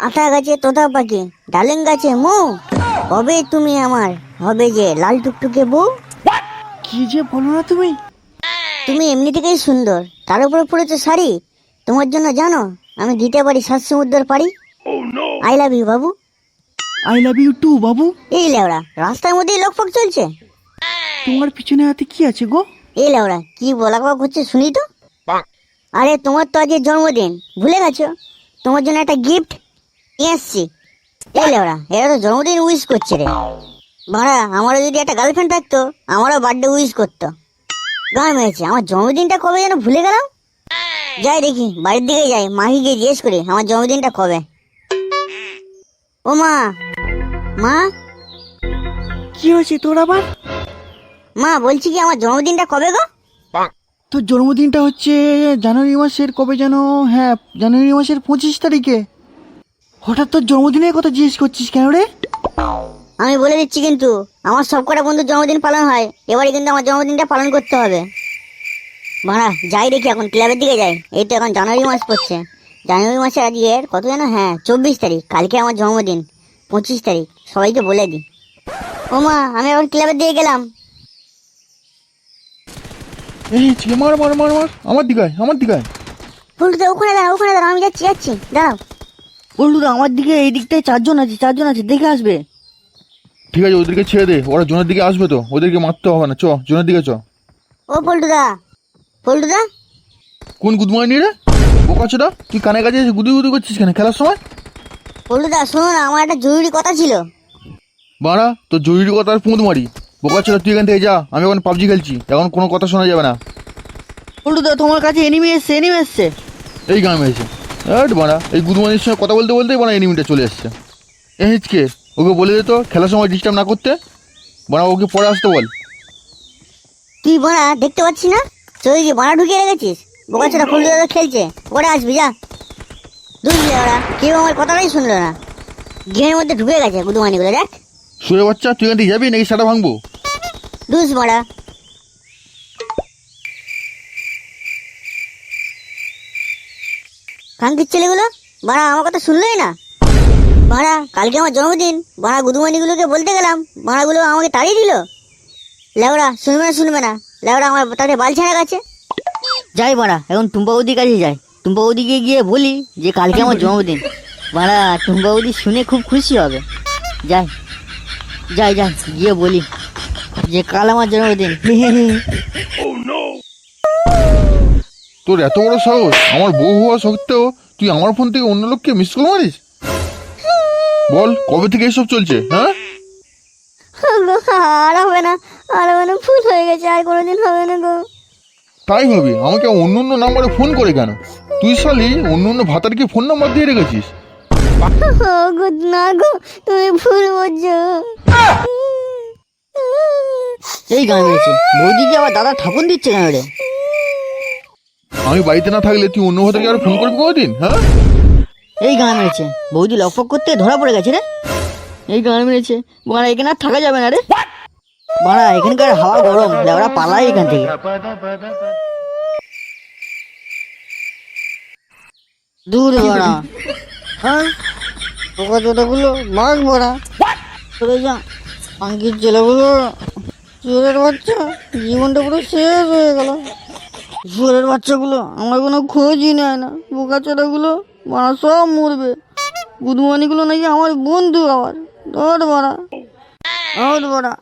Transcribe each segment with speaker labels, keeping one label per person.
Speaker 1: আতা গাছে তোতা পাখি ডালিম গাছে মৌ। কবে তুমি আমার হবে যে লাল টুকটুকে বউ।
Speaker 2: কি যে বলো না তুমি?
Speaker 1: তুমি এমনি থেকেই সুন্দর তার উপরে পড়েছো শাড়ি। তোমার জন্য জানো আমি দিতে পারি সাত সমুদ্রের পারি আই লাভ ইউ বাবু।
Speaker 2: আই লাভ ইউ টু বাবু।
Speaker 1: এই লেওড়া রাস্তার মধ্যেই লোকফোক চলছে।
Speaker 2: তোমার পিছনে হাতে কি আছে গো?
Speaker 1: এই লেওড়া কি বলা কথা হচ্ছে শুনি তো? আরে তোমার তো আজকে জন্মদিন ভুলে গেছো? তোমার জন্য একটা গিফট নিয়ে এসছি। এই লেওড়া এরা তো জন্মদিন উইশ করছে রে। ভাড়া আমারও যদি একটা গার্লফ্রেন্ড থাকতো আমারও বার্থডে উইশ করতো। গান হয়েছে আমার জন্মদিনটা কবে যেন ভুলে গেলাম। যাই দেখি বাড়ির দিকে যাই মাকে গিয়ে জিজ্ঞেস করি আমার জন্মদিনটা কবে? ও মা মা?
Speaker 2: কি হয়েছে তোর আবার?
Speaker 1: মা বলছি কি আমার জন্মদিনটা কবে গো?
Speaker 2: তোর জন্মদিনটা হচ্ছে জানুয়ারি মাসের কবে যেন হ্যাঁ জানুয়ারি মাসের পঁচিশ তারিখে। হঠাৎ তোর জন্মদিনের কথা জিজ্ঞেস করছিস কেন রে?
Speaker 1: আমি বলে দিচ্ছি কিন্তু আমার সব কটা বন্ধুর জন্মদিন পালন হয় এবারে কিন্তু আমার জন্মদিনটা পালন করতে হবে। ভাড়া যাই দেখি এখন ক্লাবের দিকে যাই। এই তো এখন জানুয়ারি মাস পড়ছে। জানুয়ারি মাসের আজকে কত যেন? হ্যাঁ চব্বিশ তারিখ কালকে আমার জন্মদিন পঁচিশ তারিখ সবাইকে বলে দিই। ও মা আমি এখন ক্লাবের দিকে গেলাম।
Speaker 2: এই মার মার মার মার আমার দিকায় আমার দিকায়
Speaker 1: ফুলটুতে ওখানে দাঁড়া ওখানে দাঁড়া আমি যাচ্ছি যাচ্ছি দাঁড়াও।
Speaker 2: বললুদা আমার দিকে এই দিকটায় চারজন আছে চারজন আছে দেখে আসবে।
Speaker 3: ঠিক আছে ওদেরকে ছেড়ে দে ওরা জোনের দিকে আসবে তো ওদেরকে মারতে হবে না চ জোনের দিকে চ।
Speaker 1: ও পল্টুদা পল্টুদা?
Speaker 3: কোন গুদমাইনি রে? বোকাচোদা তুই কানে কাছে এসে গুদু গুদু করছিস কেন খেলার সময়?
Speaker 1: পল্টুদা শোনো না আমার একটা জরুরি কথা ছিল।
Speaker 3: বাড়া তোর জরুরি কথা আর পুঁত মারি। বোকাচোদা তুই এখান থেকে যা আমি এখন পাবজি খেলছি এখন কোনো কথা শোনা যাবে না।
Speaker 2: বললুদা তোমার কাছে এনিমি এসছে এনিমি এসছে।
Speaker 3: এই গ্রামে এসে। এট বাড়া এই গুদমানির সঙ্গে কথা বলতে বলতেই বাড়া এনিমিটা চলে এসছে। এ হিচকে ওকে বলে দে তো খেলার সময় ডিস্টার্ব না করতে। বাড়া ওকে পরে আসতে বল।
Speaker 1: তুই বাড়া দেখতে পাচ্ছি না? চোখে কি বাড়া ঢুকিয়ে রেখেছিস? বোকাচোরা ফুলটুদা তো খেলছে। পরে আসবি যা। বুঝলি ওরা কেউ আমার কথাটাই শুনলো না। গেমের মধ্যে ঢুকে গেছে গুদুমানিগুলো দেখ।
Speaker 3: শুয়ে বাচ্চা তুই যাবি নাকি সেটা ভাঙবো?
Speaker 1: দুস মারা কাঙ্কির ছেলেগুলো? বাড়া, আমার কথা শুনলোই না? বাড়া, কালকে আমার জন্মদিন। বাড়া গুদুমানিগুলোকে বলতে গেলাম। বাড়াগুলো আমাকে তাড়িয়ে দিল। লেওড়া শুনবে না শুনবে না। লেওড়া আমার তাদের বাল ছেড়ে গেছে। যাই বাড়া, এখন টুম্পা বৌদির কাছে যাই। টুম্পা বৌদিকে গিয়ে বলি যে, কালকে আমার জন্মদিন। বাড়া, টুম্পা বৌদি শুনে খুব খুশি হবে। যাই যাই যাই, গিয়ে বলি যে, কাল আমার জন্মদিন।
Speaker 3: তোর এত বড় সাহস? আমার বউ হওয়া সত্ত্বেও তুই আমার ফোন থেকে অন্য লোককে মিস কল মারিস? বল কবে থেকে এসব চলছে হ্যাঁ?
Speaker 1: আর হবে না আর হবে না ভুল হয়ে গেছে আর কোনোদিন হবে না গো।
Speaker 3: তাই ভাবি আমাকে অন্য অন্য নাম্বারে ফোন করে কেন? তুই শালি অন্য অন্য ভাতারকে ফোন নাম্বার দিয়ে রেখেছিস।
Speaker 1: ও গো না গো তুমি ভুল বুঝছ। এই গান মেরেছে বৌদিকে আবার দাদা ঠাকুর দিচ্ছে কেন রে?
Speaker 3: আমি বাড়িতে না থাকলে তুই অন্য ভাতারকে আর ফোন করবি কোনোদিন হ্যাঁ?
Speaker 1: এই গান মেরেছে। বৌদি লকফক করতে ধরা পড়ে গেছে রে। এই গান মেরেছে। বাড়া এখানে আর থাকা যাবে না রে। বাড়া, এখানকার হাওয়া গরম। লেবরা পালাই এখান থেকে। দূর বাড়া। হ্যাঁ? পোকা চোটাগুলো মাছ ভরা চলে যা। আঙ্কির ছেলেগুলো চোরের বাচ্চা, জীবনটা পুরো শেষ হয়ে গেল। চোরের বাচ্চাগুলো, আমার কোনো খোঁজই নেয় না। বোকা চোটাগুলো মারা সব মরবে। গুদমানিগুলো নাকি আমার বন্ধু আবার। ধর বাড়া। ধর বাড়া।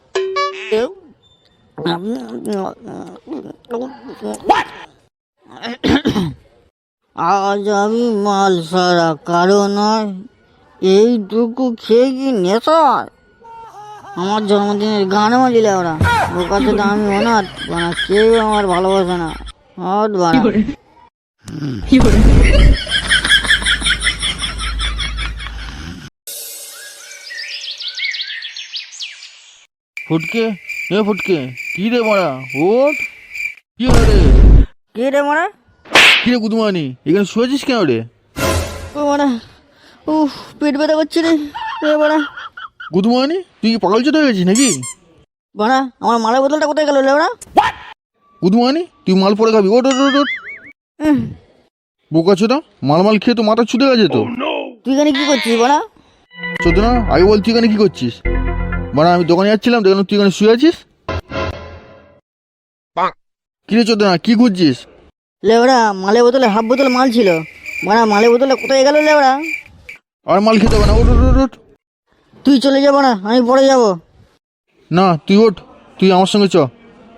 Speaker 1: আজ আমি মাল সারা কারও নয়। এইটুকু খেয়ে কি নেশা? আমার জন্মদিনের গান মালিলে ওরা। বোকাতে আমি অনাথ বানা কেউ আমার ভালোবাসে না। হট
Speaker 3: ফুটকে? এ ফুটকে কি রে মারা? ওট কি হলো রে?
Speaker 1: কে রে মারা?
Speaker 3: কি রে গুদমানি এখানে শুয়েছিস কেন রে?
Speaker 1: ও মারা উফ পেট ব্যথা করছে রে এ বাড়া
Speaker 3: গুদমানি তুই কি পাগল চোট হয়ে গেছিস নাকি?
Speaker 1: বাড়া আমার মালের বোতলটা কোথায় গেল রে ওরা
Speaker 3: গুদমানি তুই মাল পরে খাবি। ওট ওট ওট বোকা ছোটা মাল মাল খেয়ে তো মাথা ছুটে গেছে তো।
Speaker 4: তুই এখানে কি করছিস বড়া
Speaker 3: চোদ্দ না আগে বল তুই এখানে কি করছিস? মানে আমি দোকানে যাচ্ছিলাম দেখলাম তুই এখানে শুয়ে আছিস? কিরে চোদ্দ না কি খুঁজছিস?
Speaker 4: লেবড়া মালের বোতলে হাফ বোতল মাল ছিল। বড়া মালের বোতলে কোথায় গেল লেবড়া
Speaker 3: আর মাল খেতে হবে না ওট, ওট, ওট।
Speaker 4: তুই চলে যাব না আমি পরে যাব।
Speaker 3: না তুই ওঠ তুই আমার সঙ্গে চ।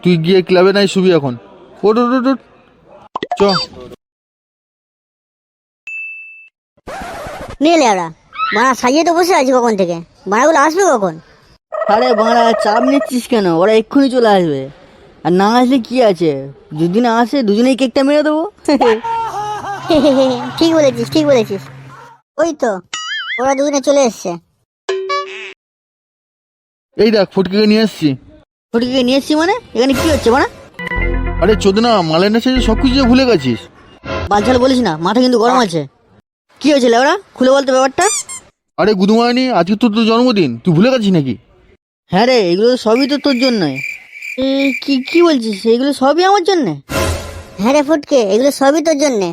Speaker 3: তুই গিয়ে ক্লাবে নাই শুবি এখন। ওট ওট ওট, চ।
Speaker 1: নিয়ে লেওড়া বাড়া সাজিয়ে তো বসে আছি কখন থেকে? বাড়াগুলো আসবে কখন?
Speaker 4: আরে বাড়া চাপ নিচ্ছিস কেন? ওরা এক্ষুনি চলে আসবে। আর না আসলে কি আছে? যদি না আসে দুজনেই কেকটা মেরে দেবো।
Speaker 1: ঠিক বলেছিস ঠিক বলেছিস। ওই তো ওরা দুজনে চলে এসছে।
Speaker 3: এই দেখ ফুটকে নিয়ে এসছি।
Speaker 4: ফটিকে নিয়ে এসছি মানে? এখানে কি হচ্ছে মানে?
Speaker 3: আরে চোদ্দ না মালের নেশে সব কিছু যে ভুলে গেছিস।
Speaker 4: বালছাল বলিস না মাথা কিন্তু গরম আছে। কি হয়েছে লেবড়া খুলে বলতে ব্যাপারটা।
Speaker 3: আরে গুদুমায়নি আজকে তোর তো জন্মদিন তুই ভুলে গেছিস নাকি?
Speaker 4: হ্যাঁ রে এগুলো তো সবই তো তোর জন্যই। এ, কি কি বলছিস? এগুলো সবই আমার জন্যে?
Speaker 1: হ্যাঁ রে ফুটকে এগুলো সবই তোর জন্যে।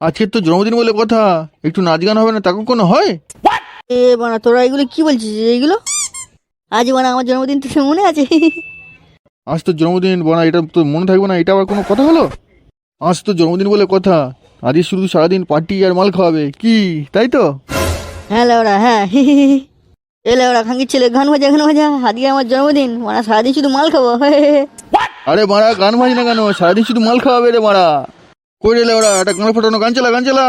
Speaker 3: আজকে তো জন্মদিন বলে কথা একটু নাচ গান হবে না তাকে কোনো হয়?
Speaker 4: এ বানা তোরা এগুলো কি বলছিস? এইগুলো আজ বানা আমার জন্মদিন তো মনে আছে।
Speaker 3: আজ তোর জন্মদিন বনা এটা তোর মনে থাকবে না এটা আবার কোনো কথা হলো? আজ তোর জন্মদিন বলে কথা আজই শুধু সারাদিন পার্টি আর মাল খাওয়াবে কি তাই তো?
Speaker 4: হ্যাঁ লেওড়া হ্যাঁ এ লেওড়া খাঙ্কির ছেলে গান ভাজা গান ভাজা আজকে আমার জন্মদিন মানে সারাদিন শুধু মাল খাব
Speaker 3: আরে মারা গান বাজ না কেন সারাদিন শুধু মাল খাওয়াবে রে মারা। কই রে ওরা একটা গান ফাটানো গান চালা গান চালা।